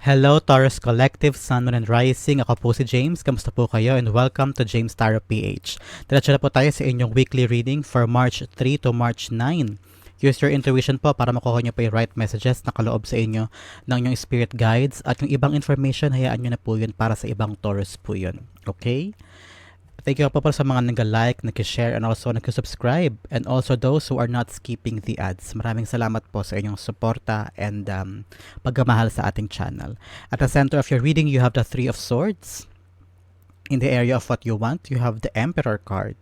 Hello Taurus Collective, Sun, Moon, and Rising. Ako po si James. Kamusta po kayo? And welcome to James Tarot PH. Diretso na po tayo sa inyong weekly reading for March 3 to March 9. Use your intuition po para makuha nyo po yung right messages na kaloob sa inyo ng inyong spirit guides. At yung ibang information, hayaan nyo na po yun para sa ibang Taurus po yun. Okay? Thank you po po sa mga nag-like, nag-share, and also nag-subscribe. And also those who are not skipping the ads. Maraming salamat po sa inyong suporta and um, pagmamahal sa ating channel. At the center of your reading, you have the Three of Swords. In the area of what you want, you have the Emperor card.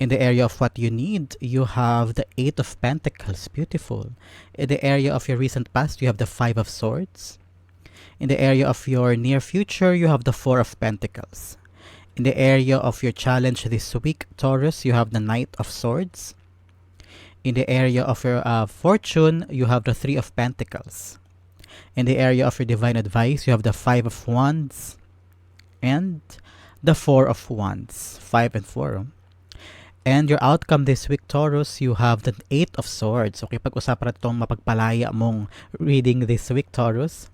In the area of what you need, you have the Eight of Pentacles. Beautiful. In the area of your recent past, you have the Five of Swords. In the area of your near future, you have the Four of Pentacles. In the area of your challenge this week, Taurus, you have the Knight of Swords. In the area of your uh, fortune, you have the Three of Pentacles. In the area of your divine advice, you have the Five of Wands and the Four of Wands. Five and Four. And your outcome this week, Taurus, you have the Eight of Swords. Okay, pag-usapan natin itong mapagpalaya mong reading this week, Taurus.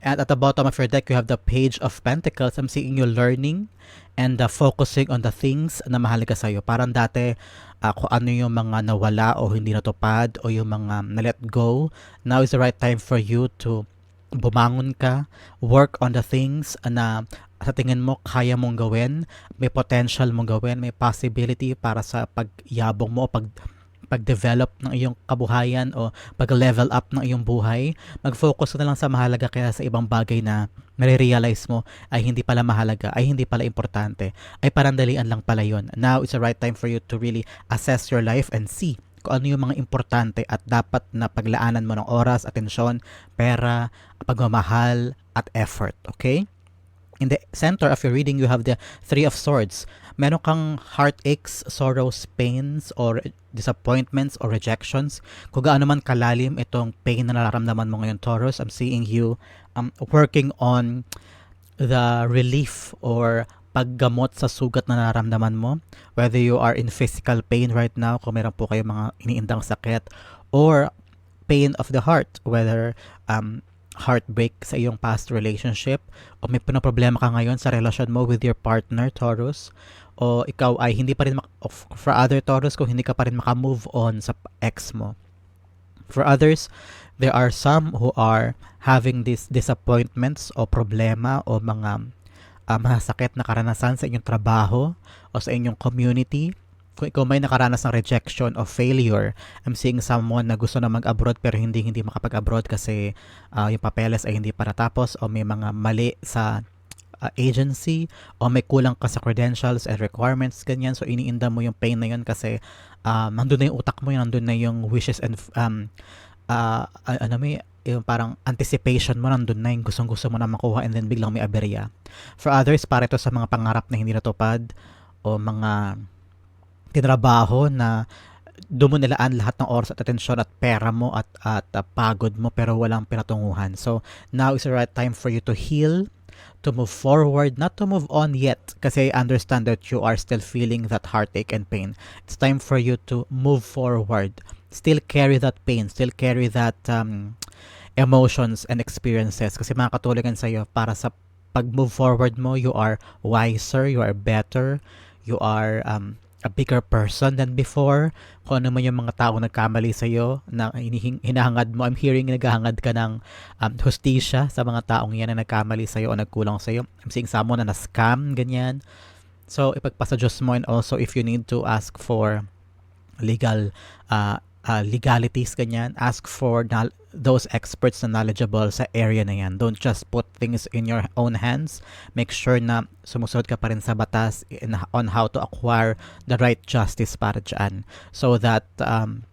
And at the bottom of your deck, you have the Page of Pentacles. I'm seeing you learning and uh, focusing on the things na mahalaga sa'yo. Parang dati, uh, kung ano yung mga nawala o hindi natupad o yung mga na-let go, now is the right time for you to bumangon ka, work on the things na sa tingin mo kaya mong gawin, may potential mong gawin, may possibility para sa pagyabong mo, pag pag-develop ng iyong kabuhayan o pag-level up ng iyong buhay, mag-focus na lang sa mahalaga kaya sa ibang bagay na nare-realize mo ay hindi pala mahalaga, ay hindi pala importante, ay parandalian lang pala yon. Now is the right time for you to really assess your life and see kung ano yung mga importante at dapat na paglaanan mo ng oras, atensyon, pera, pagmamahal, at effort. Okay? In the center of your reading, you have the Three of Swords. Meron kang heartaches, sorrows, pains, or disappointments, or rejections. Kung gaano man kalalim itong pain na nararamdaman mo ngayon, Taurus, I'm seeing you um, working on the relief or paggamot sa sugat na nararamdaman mo. Whether you are in physical pain right now, kung meron po kayo mga iniindang sakit, or pain of the heart, whether um, heartbreak sa iyong past relationship? O may problema ka ngayon sa relasyon mo with your partner, Taurus, o ikaw ay hindi pa rin mak- for other Taurus kung hindi ka pa rin maka-move on sa ex mo. For others, there are some who are having these disappointments o problema o mga uh, masakit na karanasan sa inyong trabaho o sa inyong community kung ikaw may nakaranas ng rejection o failure, I'm seeing someone na gusto na mag-abroad pero hindi hindi makapag-abroad kasi uh, yung papeles ay hindi para tapos o may mga mali sa uh, agency o may kulang ka sa credentials and requirements ganyan. So iniinda mo yung pain na yun kasi um, nandun na yung utak mo nandun na yung wishes and um, uh, ano may yung parang anticipation mo nandun na yung gustong gusto mo na makuha and then biglang may aberya. For others para ito sa mga pangarap na hindi natupad o mga tinrabaho na doon mo nilaan lahat ng oras at atensyon at pera mo at, at uh, pagod mo pero walang pinatunguhan. So, now is the right time for you to heal, to move forward, not to move on yet kasi I understand that you are still feeling that heartache and pain. It's time for you to move forward. Still carry that pain, still carry that um, emotions and experiences kasi makakatulungan sa iyo para sa pag-move forward mo, you are wiser, you are better, you are um, a bigger person than before. Kung ano man yung mga tao nagkamali sa iyo na hinahangad mo. I'm hearing naghahangad ka ng um, hostisya sa mga taong yan na nagkamali sa iyo o nagkulang sa iyo. I'm seeing someone na na-scam, ganyan. So, ipagpasa Diyos mo and also if you need to ask for legal uh, uh, legalities, ganyan, ask for those experts na knowledgeable sa area na yan. Don't just put things in your own hands. Make sure na sumusunod ka pa rin sa batas in, on how to acquire the right justice para dyan. So that um,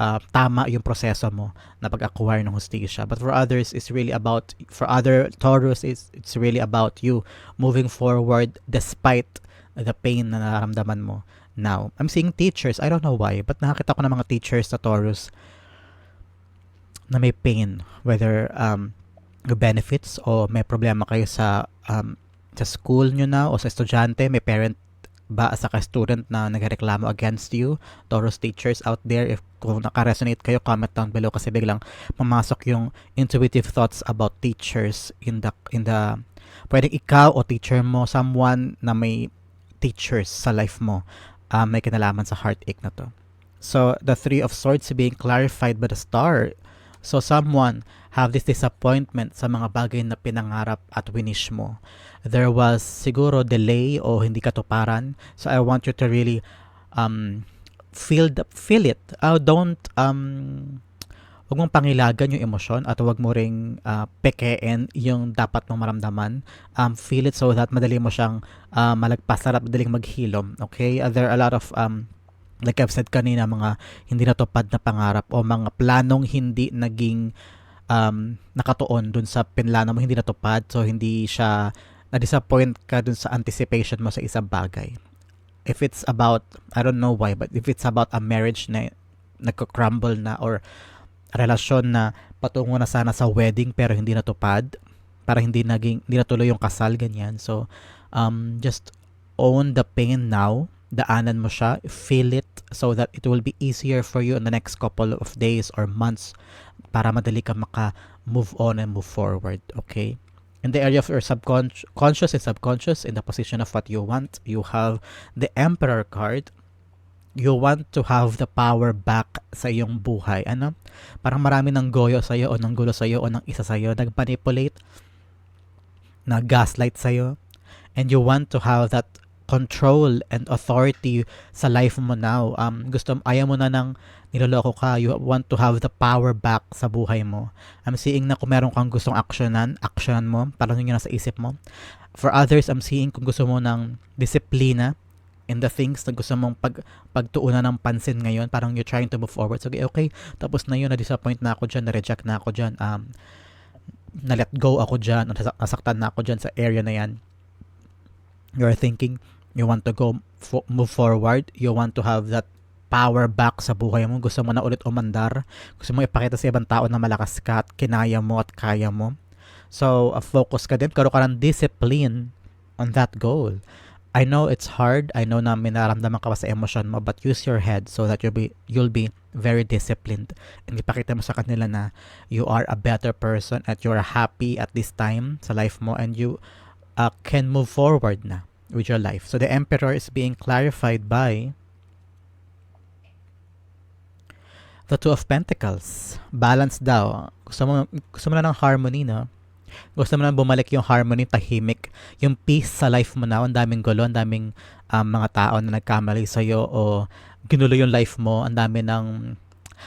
uh, tama yung proseso mo na pag-acquire ng hustisya. But for others, it's really about, for other Taurus, it's, it's really about you moving forward despite the pain na nararamdaman mo now. I'm seeing teachers, I don't know why, but nakakita ko ng mga teachers sa Taurus na may pain, whether um, benefits o may problema kayo sa um, sa school nyo na o sa estudyante, may parent ba as a student na nagreklamo against you? Taurus teachers out there, if kung naka-resonate kayo, comment down below kasi biglang mamasok yung intuitive thoughts about teachers in the, in the, pwedeng ikaw o teacher mo, someone na may teachers sa life mo, uh, may kinalaman sa heartache na to. So, the Three of Swords being clarified by the star. So, someone have this disappointment sa mga bagay na pinangarap at winish mo. There was siguro delay o hindi katuparan. So, I want you to really um, feel, the, feel it. Uh, don't um, Huwag mong pangilagan yung emosyon at huwag mo ring uh, pekein yung dapat mong maramdaman. Um, feel it so that madali mo siyang uh, malagpasan at madaling maghilom. Okay? Uh, there are a lot of um, like I've said kanina, mga hindi natupad na pangarap o mga planong hindi naging um, nakatuon dun sa pinlano mo, hindi natupad. So, hindi siya na-disappoint ka dun sa anticipation mo sa isang bagay. If it's about, I don't know why, but if it's about a marriage na nagko-crumble na or relasyon na patungo na sana sa wedding pero hindi natupad, para hindi naging hindi natuloy yung kasal ganyan. So um just own the pain now daanan mo siya, feel it so that it will be easier for you in the next couple of days or months para madali ka maka move on and move forward, okay? In the area of your subconscious and subconscious, in the position of what you want, you have the Emperor card. You want to have the power back sa iyong buhay. Ano? Parang marami ng goyo sa iyo o ng gulo sa iyo o ng isa sa iyo nagmanipulate, nag-gaslight sa iyo, and you want to have that control and authority sa life mo now. Um, gusto, ayaw mo na ng niloloko ka. You want to have the power back sa buhay mo. I'm seeing na kung meron kang gustong actionan, actionan mo, parang yun yung nasa isip mo. For others, I'm seeing kung gusto mo ng disiplina in the things na gusto mong pag, pagtuunan ng pansin ngayon, parang you're trying to move forward. So, okay, okay tapos na yun, na-disappoint na ako dyan, na-reject na ako dyan, um, na-let go ako dyan, nasaktan na ako dyan sa area na yan. You're thinking, you want to go fo- move forward, you want to have that power back sa buhay mo, gusto mo na ulit umandar, gusto mo ipakita sa ibang tao na malakas ka at kinaya mo at kaya mo. So, uh, focus ka din, karoon ka ng discipline on that goal. I know it's hard. I know na may nararamdaman ka pa sa emotion mo, but use your head so that you'll be you'll be very disciplined. And ipakita mo sa kanila na you are a better person at you're happy at this time sa life mo and you uh, can move forward na with your life. So the emperor is being clarified by the two of pentacles. Balance daw. Gusto mo, gusto mo na ng harmony, no? Gusto mo na bumalik yung harmony, tahimik. Yung peace sa life mo na. Ang daming gulo, ang daming um, mga tao na nagkamali sa'yo o ginulo yung life mo. Ang dami ng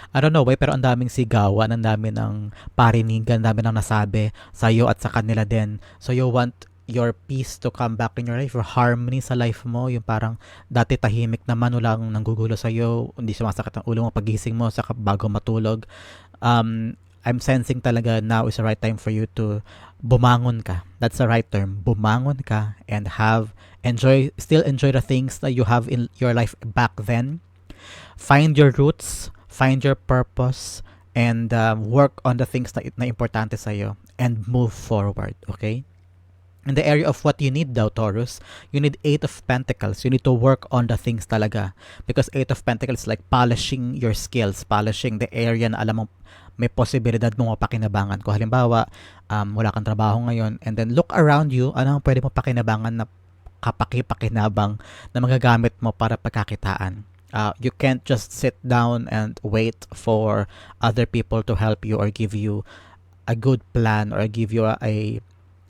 I don't know why, pero ang daming sigawan, ang dami ng parinigan, ang dami ng nasabi sa'yo at sa kanila din. So you want your peace to come back in your life, your harmony sa life mo, yung parang dati tahimik naman, walang nanggugulo sa iyo, hindi sumasakit ang ulo mo pagising mo sa bago matulog. Um, I'm sensing talaga now is the right time for you to bumangon ka. That's the right term. Bumangon ka and have enjoy still enjoy the things that you have in your life back then. Find your roots, find your purpose and um, work on the things na, na importante sa iyo and move forward, okay? in the area of what you need daw, Taurus, you need Eight of Pentacles. You need to work on the things talaga. Because Eight of Pentacles like polishing your skills, polishing the area na alam mo may posibilidad mong mapakinabangan. Kung halimbawa, um, wala kang trabaho ngayon, and then look around you, ano ang pwede mo pakinabangan na kapaki-pakinabang na magagamit mo para pagkakitaan. Uh, you can't just sit down and wait for other people to help you or give you a good plan or give you a, a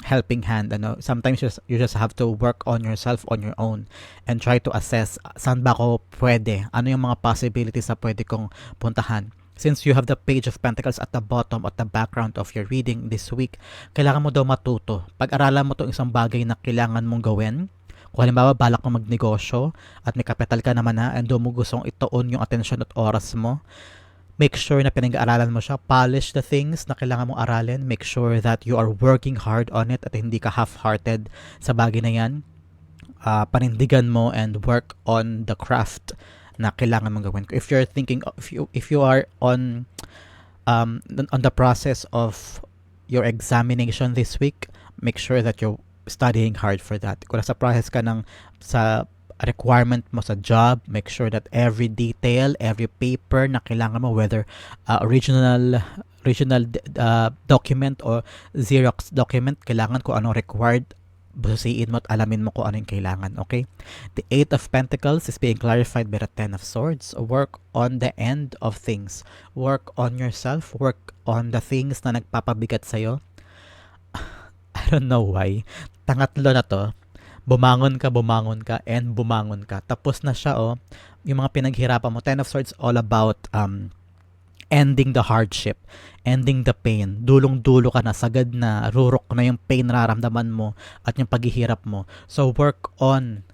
helping hand ano sometimes you just, you just have to work on yourself on your own and try to assess saan ba ako pwede ano yung mga possibilities na pwede kong puntahan since you have the page of pentacles at the bottom at the background of your reading this week kailangan mo daw matuto. Pag-aralan mo to isang bagay na kailangan mong gawin. Kung halimbawa balak mo magnegosyo at may kapital ka naman na and doon mo gustong ituon yung attention at oras mo make sure na pinag-aaralan mo siya, polish the things na kailangan mong aralin, make sure that you are working hard on it at hindi ka half-hearted sa bagay na yan. Uh, panindigan mo and work on the craft na kailangan mong gawin. If you're thinking, if you, if you are on, um, on the process of your examination this week, make sure that you're studying hard for that. Kung nasa process ka ng sa requirement mo sa job. Make sure that every detail, every paper na kailangan mo, whether uh, original original uh, document or Xerox document, kailangan ko anong required busiin mo at alamin mo kung ano yung kailangan, okay? The Eight of Pentacles is being clarified by the Ten of Swords. Work on the end of things. Work on yourself. Work on the things na nagpapabigat sa'yo. I don't know why. Tangatlo na to. Bumangon ka, bumangon ka, and bumangon ka. Tapos na siya, oh. Yung mga pinaghirapan mo. Ten of Swords all about um, ending the hardship, ending the pain. Dulong-dulo ka na, sagad na, rurok na yung pain nararamdaman mo at yung paghihirap mo. So work on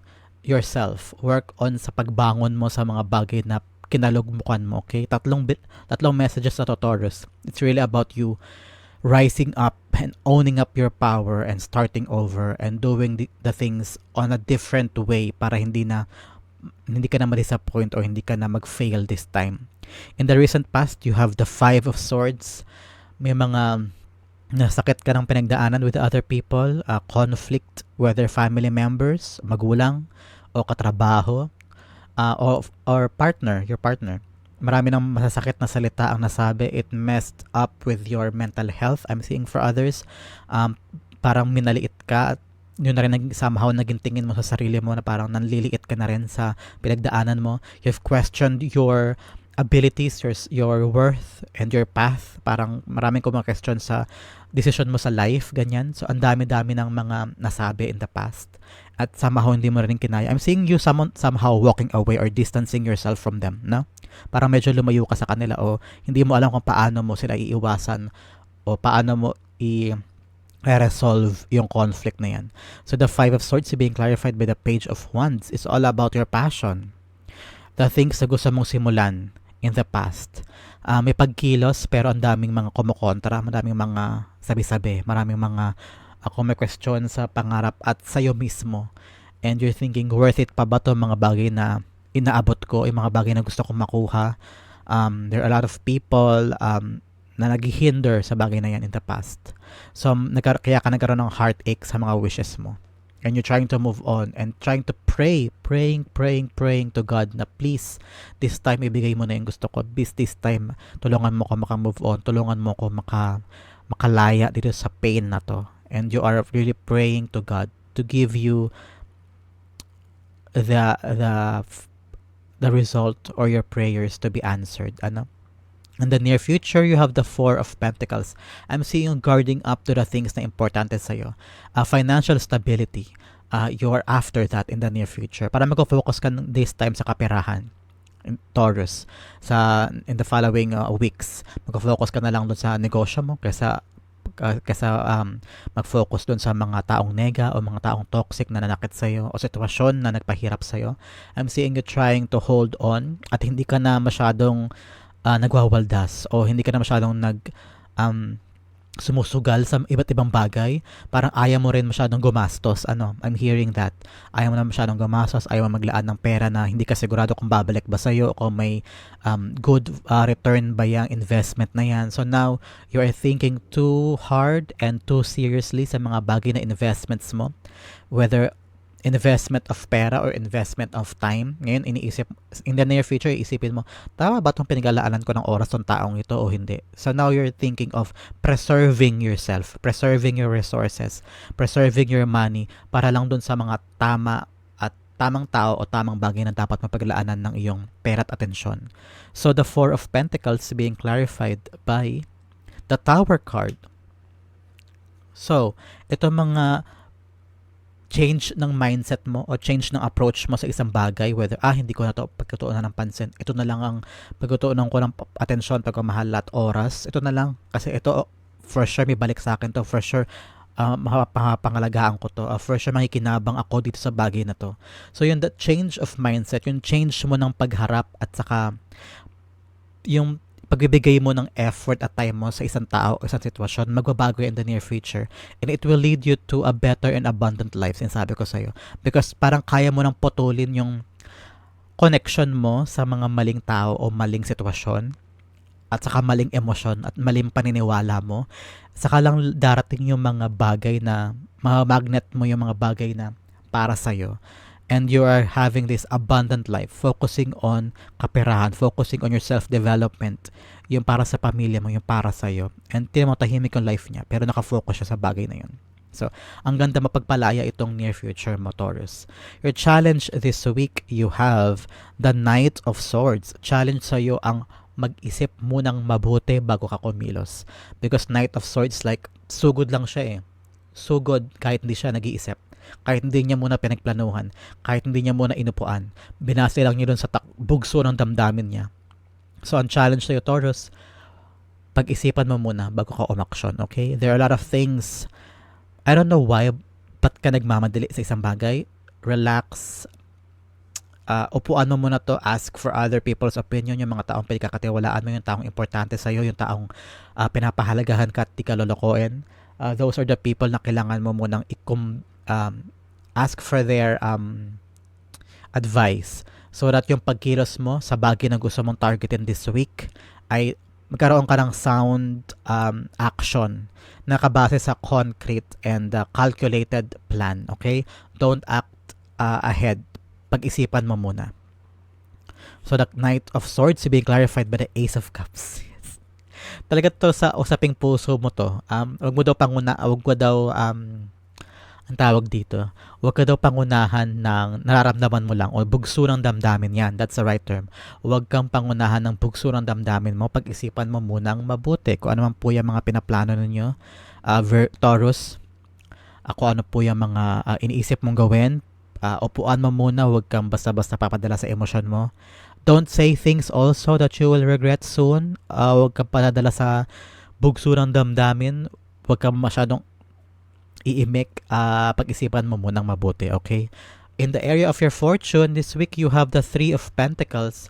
yourself. Work on sa pagbangon mo sa mga bagay na kinalugmukan mo, okay? Tatlong tatlong messages sa Taurus. It's really about you rising up and owning up your power and starting over and doing the, the things on a different way para hindi na hindi ka na ma-disappoint or hindi ka na mag-fail this time. In the recent past, you have the Five of Swords. May mga nasakit ka ng pinagdaanan with other people, uh, conflict, whether family members, magulang, o katrabaho, uh, or, or partner, your partner. Marami ng masasakit na salita ang nasabi. It messed up with your mental health. I'm seeing for others. Um, parang minaliit ka at yun na rin nag, somehow naging tingin mo sa sarili mo na parang nanliliit ka na rin sa pinagdaanan mo. You've questioned your abilities, your, your worth, and your path. Parang maraming question sa decision mo sa life, ganyan. So, ang dami-dami ng mga nasabi in the past. At somehow hindi mo rin kinaya. I'm seeing you some, somehow walking away or distancing yourself from them, no? Parang medyo lumayo ka sa kanila o hindi mo alam kung paano mo sila iiwasan o paano mo i- resolve yung conflict na yan. So the Five of Swords being clarified by the Page of Wands is all about your passion. The things na gusto mong simulan in the past. Uh, may pagkilos pero ang daming mga kumukontra, maraming mga sabi-sabi, maraming mga ako may question sa pangarap at sa'yo mismo. And you're thinking, worth it pa ba to mga bagay na inaabot ko, yung mga bagay na gusto kong makuha. Um, there are a lot of people um, na naghihinder sa bagay na yan in the past. So, nagkar- kaya ka nagkaroon ng heartache sa mga wishes mo. And you're trying to move on and trying to pray, praying, praying, praying to God na please, this time ibigay mo na yung gusto ko. Please, this time, tulungan mo ko maka-move on. Tulungan mo ko maka, makalaya dito sa pain na to. And you are really praying to God to give you the, the, the result or your prayers to be answered. Ano? In the near future, you have the Four of Pentacles. I'm seeing you guarding up to the things na importante sa'yo. Uh, financial stability. Uh, you're after that in the near future. Para mag-focus ka this time sa kaperahan. In Taurus. Sa, in the following uh, weeks, mag-focus ka na lang doon sa negosyo mo kaysa uh, kaysa um, mag-focus doon sa mga taong nega o mga taong toxic na nanakit sa'yo o sitwasyon na nagpahirap sa'yo. I'm seeing you trying to hold on at hindi ka na masyadong uh, nagwawaldas o hindi ka na masyadong nag um, sumusugal sa iba't ibang bagay, parang ayaw mo rin masyadong gumastos. Ano, I'm hearing that. Ayaw mo na masyadong gumastos, ayaw mo maglaan ng pera na hindi ka sigurado kung babalik ba sa'yo, kung may um, good uh, return ba yung investment na yan. So now, you are thinking too hard and too seriously sa mga bagay na investments mo. Whether investment of pera or investment of time. Ngayon, iniisip, in the near future, isipin mo, tama ba itong pinaglalaanan ko ng oras ng taong ito o hindi? So now you're thinking of preserving yourself, preserving your resources, preserving your money para lang dun sa mga tama at tamang tao o tamang bagay na dapat mapaglaanan ng iyong pera at atensyon. So the Four of Pentacles being clarified by the Tower card. So, ito mga change ng mindset mo o change ng approach mo sa isang bagay whether ah hindi ko na to pagkatuunan ng pansin. Ito na lang ang pagkatuunan ko ng atensyon pagmamahal at oras. Ito na lang kasi ito for sure may balik sa akin to. For sure uh, pangalagaan ko to. Uh, for sure makikinabang ako dito sa bagay na to. So yung that change of mindset yung change mo ng pagharap at saka yung pagbibigay mo ng effort at time mo sa isang tao o isang sitwasyon, magbabago in the near future. And it will lead you to a better and abundant life, sinasabi ko sa'yo. Because parang kaya mo nang putulin yung connection mo sa mga maling tao o maling sitwasyon at saka maling emosyon at maling paniniwala mo. Saka lang darating yung mga bagay na, mga magnet mo yung mga bagay na para sa'yo. And you are having this abundant life, focusing on kaperahan, focusing on your self-development, yung para sa pamilya mo, yung para sa'yo. And tinan mo, tahimik yung life niya, pero nakafocus siya sa bagay na yun. So, ang ganda mapagpalaya itong near future mo, Taurus. Your challenge this week, you have the Knight of Swords. Challenge sa'yo ang mag-isip munang mabuti bago ka kumilos. Because Knight of Swords, like, sugod lang siya eh. Sugod kahit hindi siya nag-iisip kahit hindi niya muna pinagplanuhan, kahit hindi niya muna inupuan, binase lang niya dun sa bugso ng damdamin niya. So, ang challenge sa'yo, Taurus, pag-isipan mo muna bago ka umaksyon, okay? There are a lot of things, I don't know why, ba't ka nagmamadali sa isang bagay? Relax, uh, upuan mo muna to, ask for other people's opinion, yung mga taong pinagkakatiwalaan mo, yung taong importante sa'yo, yung taong uh, pinapahalagahan ka at di ka lolokohin. Uh, those are the people na kailangan mo munang ikum, um, ask for their um, advice so that yung pagkilos mo sa bagay na gusto mong targetin this week ay magkaroon ka ng sound um, action na kabase sa concrete and uh, calculated plan. Okay? Don't act uh, ahead. Pag-isipan mo muna. So the Knight of Swords being clarified by the Ace of Cups. Talaga to sa usaping puso mo to. Um, wag mo daw panguna, wag mo daw um, ang tawag dito, huwag ka daw pangunahan ng nararamdaman mo lang o bugso ng damdamin yan. That's the right term. Huwag kang pangunahan ng bugso ng damdamin mo. Pag-isipan mo munang mabuti kung ano man po yung mga pinaplano ninyo. Uh, Ver- Taurus, ako ano po yung mga uh, iniisip mong gawin. Uh, upuan mo muna, huwag kang basta-basta papadala sa emosyon mo. Don't say things also that you will regret soon. Uh, huwag kang padadala sa bugso ng damdamin. Huwag kang masyadong iimik, uh, pag-isipan mo munang mabuti, okay? In the area of your fortune, this week you have the Three of Pentacles.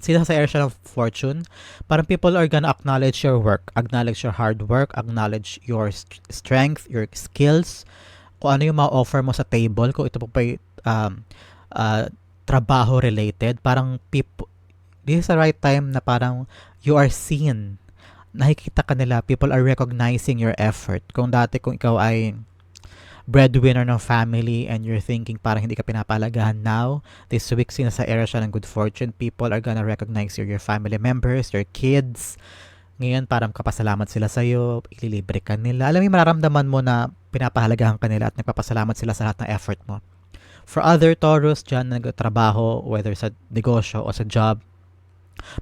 Sila sa area of fortune, parang people are gonna acknowledge your work, acknowledge your hard work, acknowledge your st- strength, your skills, kung ano yung ma-offer mo sa table, kung ito po pa um, uh, trabaho related, parang people, this is the right time na parang you are seen nakikita ka nila, people are recognizing your effort. Kung dati kung ikaw ay breadwinner ng family and you're thinking parang hindi ka pinapalagahan now, this week since sa era siya ng good fortune, people are gonna recognize you, your family members, your kids. Ngayon parang kapasalamat sila sa iyo, ililibre ka nila. Alam mo, mararamdaman mo na pinapahalagahan ka nila at nagpapasalamat sila sa lahat ng effort mo. For other Taurus dyan na nagtrabaho, whether sa negosyo o sa job,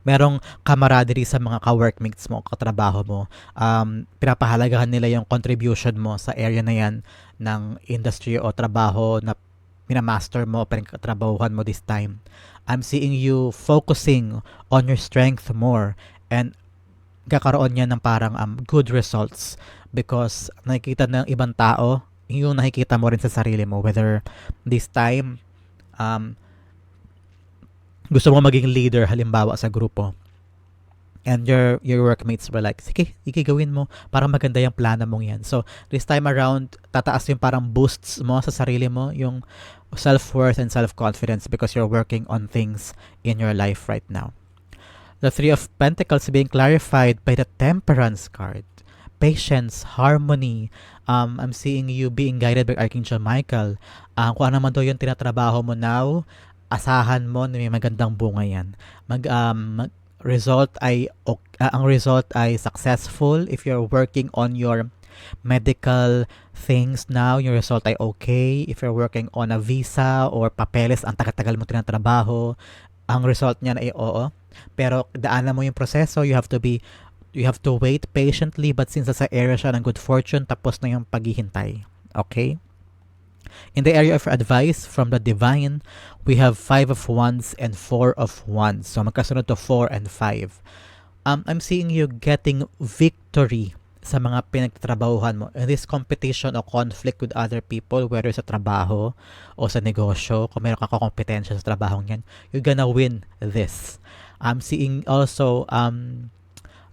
merong camaraderie sa mga ka-workmates mo, katrabaho mo. Um, pinapahalagahan nila yung contribution mo sa area na yan ng industry o trabaho na minamaster mo o pinagkatrabahuhan mo this time. I'm seeing you focusing on your strength more and kakaroon niya ng parang um, good results because nakikita ng ibang tao yung nakikita mo rin sa sarili mo whether this time um, gusto mo maging leader halimbawa sa grupo and your your workmates were like, sige, sige gawin mo para maganda yung plano mong yan. So, this time around, tataas yung parang boosts mo sa sarili mo, yung self-worth and self-confidence because you're working on things in your life right now. The Three of Pentacles being clarified by the Temperance card. Patience, harmony. Um, I'm seeing you being guided by Archangel Michael. Um, kung ano man daw yung tinatrabaho mo now, asahan mo na may magandang bunga yan. Mag, um, mag result ay uh, ang result ay successful. If you're working on your medical things now your result ay okay. If you're working on a visa or papeles ang tagal-tagal mo tinatrabaho ang result niyan ay oo. Pero daanan mo yung proseso you have to be you have to wait patiently but since sa area siya ng good fortune tapos na yung paghihintay. Okay? In the area of advice from the divine, we have 5 of wands and 4 of wands. So magkasunod to 4 and 5. Um, I'm seeing you getting victory sa mga pinagtatrabahuhan mo in this competition o conflict with other people whether sa trabaho o sa negosyo kung meron ka kompetensya sa trabaho yan you're gonna win this I'm seeing also um,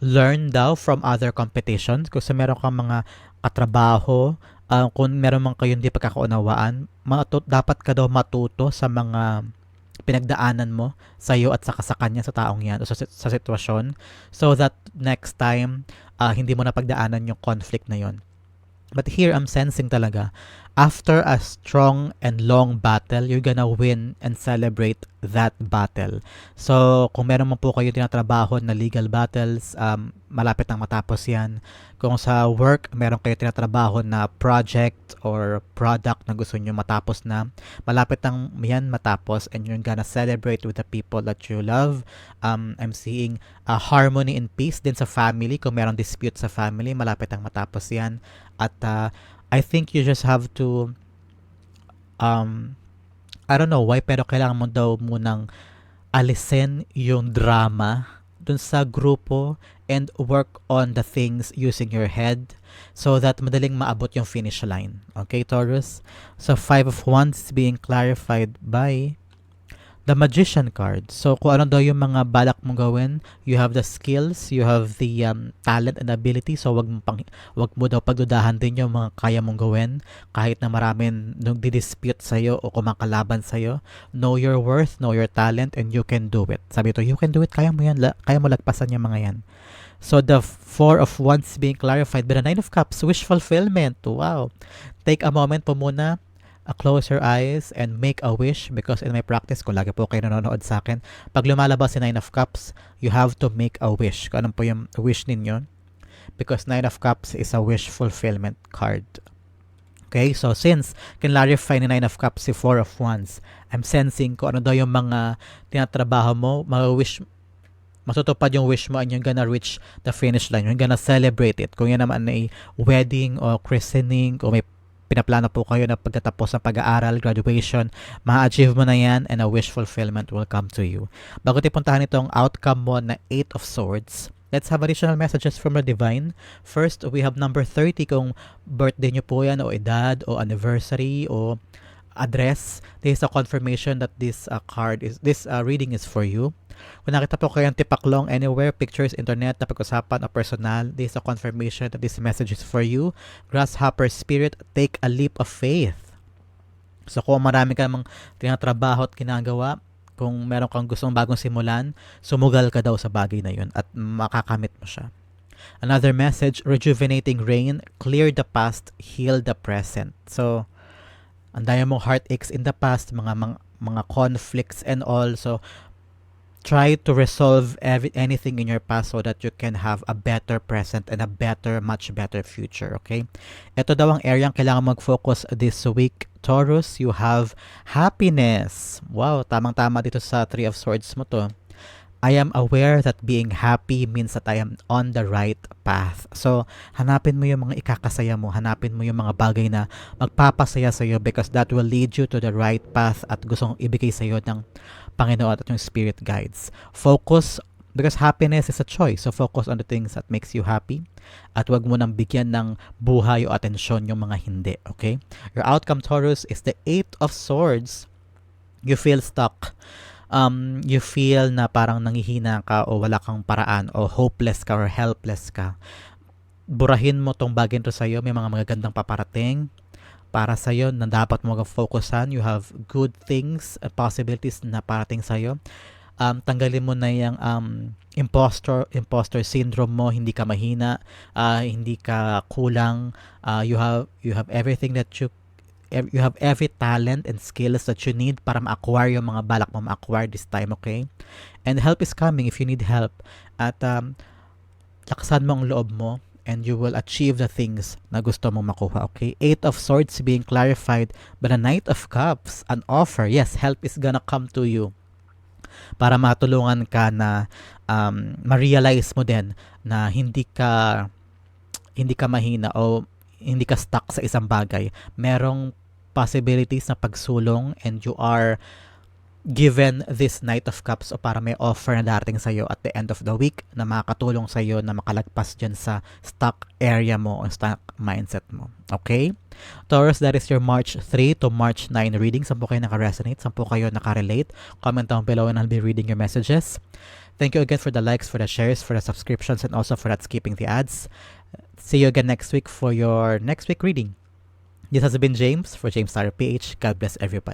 learn daw from other competitions kung sa meron kang mga katrabaho uh, kung meron man kayong hindi pagkakaunawaan, matut- dapat ka daw matuto sa mga pinagdaanan mo sa iyo at saka sa kanya sa taong yan o sa, sa sitwasyon. So that next time uh, hindi mo na pagdaanan yung conflict na yon But here, I'm sensing talaga, after a strong and long battle, you're gonna win and celebrate that battle. So, kung meron man po kayo tinatrabaho na legal battles, um, malapit nang matapos yan. Kung sa work, meron kayo tinatrabaho na project or product na gusto nyo matapos na, malapit nang yan matapos and you're gonna celebrate with the people that you love. Um, I'm seeing a harmony and peace din sa family. Kung merong dispute sa family, malapit nang matapos yan. At uh, I think you just have to um I don't know why pero kailangan mo daw munang alisin yung drama dun sa grupo and work on the things using your head so that madaling maabot yung finish line. Okay, Taurus? So, Five of Wands being clarified by the magician card. So kung ano daw yung mga balak mong gawin, you have the skills, you have the um, talent and ability. So wag mo pang wag mo daw pagdudahan din yung mga kaya mong gawin kahit na maraming nung didispute sa iyo o kumakalaban sa iyo. Know your worth, know your talent and you can do it. Sabi ito, you can do it. Kaya mo yan, kaya mo lagpasan yung mga yan. So the four of wands being clarified by the nine of cups, wish fulfillment. Wow. Take a moment po muna close your eyes and make a wish because in my practice, kung lagi po kayo nanonood sa akin, pag lumalabas si Nine of Cups, you have to make a wish. Kung anong po yung wish ninyo. Because Nine of Cups is a wish fulfillment card. Okay, so since clarify ni Nine of Cups si Four of Wands, I'm sensing ko ano daw yung mga tinatrabaho mo, mga wish matutupad yung wish mo and you're gonna reach the finish line. You're gonna celebrate it. Kung yan naman ay wedding or christening o may pinaplano po kayo na pagkatapos ng pag-aaral, graduation, ma-achieve mo na yan and a wish fulfillment will come to you. Bago tayo puntahan itong outcome mo na 8 of Swords, let's have additional messages from the Divine. First, we have number 30 kung birthday nyo po yan o edad o anniversary o address. This is a confirmation that this uh, card is, this uh, reading is for you. Kung nakita po kayo ng tipaklong anywhere, pictures, internet, na pag-usapan o personal, this is a confirmation that this message is for you. Grasshopper spirit, take a leap of faith. So kung marami ka mang tinatrabaho at ginagawa, kung meron kang gustong bagong simulan, sumugal ka daw sa bagay na yun at makakamit mo siya. Another message, rejuvenating rain, clear the past, heal the present. So, ang daya mong heartaches in the past, mga, mga, mga conflicts and all. So, try to resolve every, anything in your past so that you can have a better present and a better, much better future, okay? Ito daw ang area ang kailangan mag-focus this week. Taurus, you have happiness. Wow, tamang-tama dito sa Three of Swords mo to. I am aware that being happy means that I am on the right path. So, hanapin mo yung mga ikakasaya mo. Hanapin mo yung mga bagay na magpapasaya sa iyo because that will lead you to the right path at gustong ibigay sa iyo ng Panginoon at yung spirit guides. Focus because happiness is a choice. So focus on the things that makes you happy at wag mo nang bigyan ng buhay o atensyon yung mga hindi, okay? Your outcome Taurus is the 8 of swords. You feel stuck. Um, you feel na parang nangihina ka o wala kang paraan o hopeless ka or helpless ka. Burahin mo tong bagay to sa'yo. May mga magagandang paparating para sa iyo na dapat mo mag-focusan. You have good things, uh, possibilities na parating sa iyo. Um, tanggalin mo na yung um, impostor impostor syndrome mo hindi ka mahina uh, hindi ka kulang uh, you have you have everything that you you have every talent and skills that you need para ma-acquire yung mga balak mo ma-acquire this time, okay? And help is coming if you need help. At um, lakasan mo ang loob mo and you will achieve the things na gusto mong makuha. Okay? Eight of Swords being clarified by the Knight of Cups, an offer. Yes, help is gonna come to you para matulungan ka na um, ma-realize mo din na hindi ka hindi ka mahina o hindi ka stuck sa isang bagay. Merong possibilities na pagsulong and you are given this Knight of Cups o para may offer na darating sa'yo at the end of the week na makakatulong sa'yo na makalagpas dyan sa stock area mo o stock mindset mo. Okay? Taurus, that is your March 3 to March 9 reading. Saan po kayo naka-resonate? Saan po kayo naka-relate? Comment down below and I'll be reading your messages. Thank you again for the likes, for the shares, for the subscriptions, and also for that skipping the ads. See you again next week for your next week reading. This has been James for James Star PH. God bless everybody.